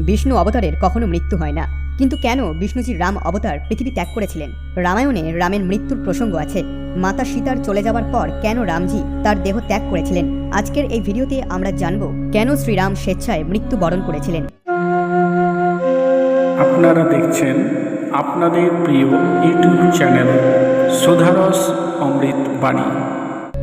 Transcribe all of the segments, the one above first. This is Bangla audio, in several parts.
বিষ্ণু অবতারের কখনো মৃত্যু হয় না। কিন্তু কেন বিষ্ণুজির রাম অবতার পৃথিবী ত্যাগ করেছিলেন? রামায়ণে রামের মৃত্যুর প্রসঙ্গ আছে। মাতা সীতার চলে যাওয়ার পর কেন রামজি তার দেহ ত্যাগ করেছিলেন? আজকের এই ভিডিওতে আমরা জানব কেন শ্রীরাম স্বেচ্ছায় মৃত্যুবরণ করেছিলেন। আপনারা দেখছেন আপনাদের প্রিয় ইউটিউব চ্যানেল সুধারস অমৃত বাণী।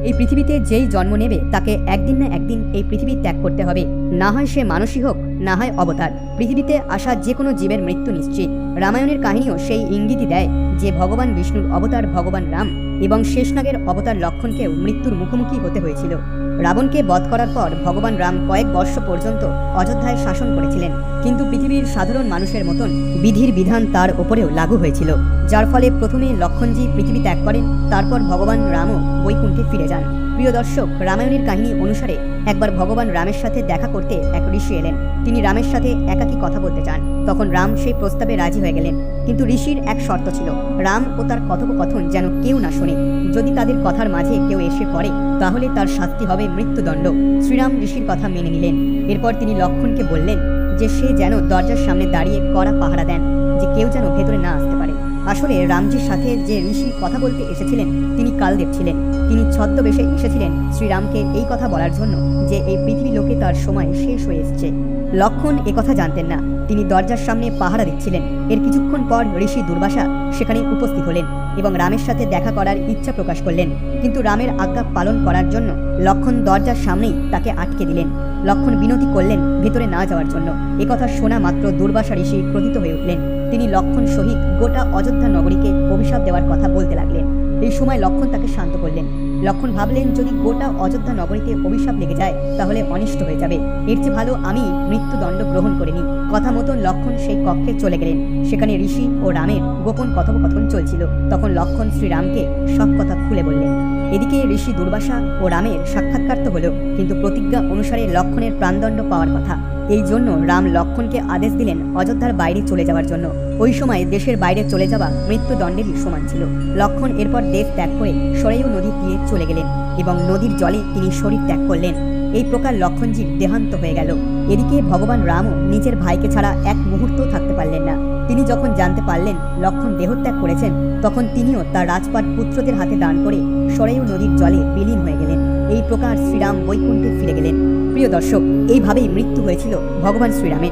এই পৃথিবীতে যেই জন্ম নেবে, তাকে একদিন না একদিন এই পৃথিবী ত্যাগ করতে হবে। না হয় সে মানুষই হোক, না হয় অবতার। পৃথিবীতে আসা যে কোনো জীবের মৃত্যু নিশ্চিত। রামায়ণের কাহিনীও সেই ইঙ্গিতই দেয় যে ভগবান বিষ্ণুর অবতার ভগবান রাম এবং শেষনাগের অবতার লক্ষণকেও মৃত্যুর মুখোমুখি হতে হয়েছিল। রাবণকে বধ করার পর ভগবান রাম কয়েক বর্ষ পর্যন্ত অযোধ্যায় শাসন করেছিলেন। কিন্তু পৃথিবীর সাধারণ মানুষের মতন বিধির বিধান তার ওপরেও লাগু হয়েছিল। যার ফলে প্রথমে লক্ষণজি পৃথিবী ত্যাগ করেন, তারপর ভগবান রামও বৈকুণ্ঠে ফিরে যান। প্রিয় দর্শক, রামায়ণের কাহিনী অনুসারে একবার ভগবান রামের সাথে দেখা করতে এক ঋষি এলেন। তিনি রামের সাথে একাকী কথা বলতে চান। তখন রাম সেই প্রস্তাবে রাজি হয়ে গেলেন। কিন্তু ঋষির এক শর্ত ছিল, রাম ও তার কথোপকথন যেন কেউ না শোনে। যদি তাদের কথার মাঝে কেউ এসে পড়ে, তাহলে তার শাস্তি হবে মৃত্যুদণ্ড। শ্রীরাম ঋষির কথা মেনে নিলেন। এরপর তিনি লক্ষণকে বললেন যে, সে যেন দরজার সামনে দাঁড়িয়ে কড়া পাহারা দেন, যে কেউ যেন ভেতরে না আসতে পারে। আসলে রামজির সাথে যে ঋষি কথা বলতে এসেছিলেন, তিনি কালদেব ছিলেন। তিনি ছদ্মবেশে এসেছিলেন শ্রীরামকে এই কথা বলার জন্য যে এই পৃথিবী লোকে তার সময় শেষ হয়ে এসছে। লক্ষণ কথা জানতেন না। তিনি দরজার সামনে পাহারা দিচ্ছিলেন। এর কিছুক্ষণ পর ঋষি দুর্বাসা সেখানে উপস্থিত হলেন এবং রামের সাথে দেখা করার ইচ্ছা প্রকাশ করলেন। কিন্তু রামের আজ্ঞা পালন করার জন্য লক্ষণ দরজার সামনেই তাকে আটকে দিলেন। লক্ষণ বিনতি করলেন ভেতরে না যাওয়ার জন্য। একথা শোনা মাত্র দুর্বাসা ঋষি ক্রোধিত হয়ে উঠলেন। তিনি লক্ষণ সহিত গোটা অযোধ্যা নগরীকে অভিশাপ দেওয়ার কথা বলতে লাগলেন। এই সময় লক্ষণ তাকে শান্ত করলেন। লক্ষণ ভাবলেন, যদি গোটা অযোধ্যা নগরীতে অভিশাপ লেগে যায়, তাহলে অনিষ্ট হয়ে যাবে। এর চেয়ে ভালো আমি মৃত্যুদণ্ড গ্রহণ করে নিই কথা মতন লক্ষণ সেই কক্ষে চলে গেলেন। সেখানে ঋষি ও রামের গোপন কথোপকথন চলছিল। তখন লক্ষণ শ্রীরামকে সব কথা খুলে বললেন। এদিকে ঋষি দুর্বাসা ও রামের সাক্ষাৎকার তো হলো, কিন্তু প্রতিজ্ঞা অনুসারে লক্ষণের প্রাণদণ্ড পাওয়ার কথা। এই জন্য রাম লক্ষণকে আদেশ দিলেন অযোধ্যার বাইরে চলে যাওয়ার জন্য। ওই সময় দেশের বাইরে চলে যাওয়া মৃত্যুদণ্ডেরই সমান ছিল। লক্ষণ এরপর দেশ ত্যাগ করে সরেয় নদীর দিয়ে চলে গেলেন এবং নদীর জলে তিনি শরীর ত্যাগ করলেন। এই প্রকার লক্ষণজির দেহান্ত হয়ে গেল। এদিকে ভগবান রামও নিজের ভাইকে ছাড়া এক মুহূর্ত থাকতে পারলেন না। তিনি যখন জানতে পারলেন লক্ষণ দেহত্যাগ করেছেন, তখন তিনিও তার রাজপাট পুত্রদের হাতে দান করে সরেয় নদীর জলে বিলীন হয়ে গেলেন। এই প্রকার শ্রীরাম বৈকুণ্ঠে ফিরে গেলেন। প্রিয় দর্শক, এইভাবেই মৃত্যু হয়েছিল ভগবান শ্রীরামের।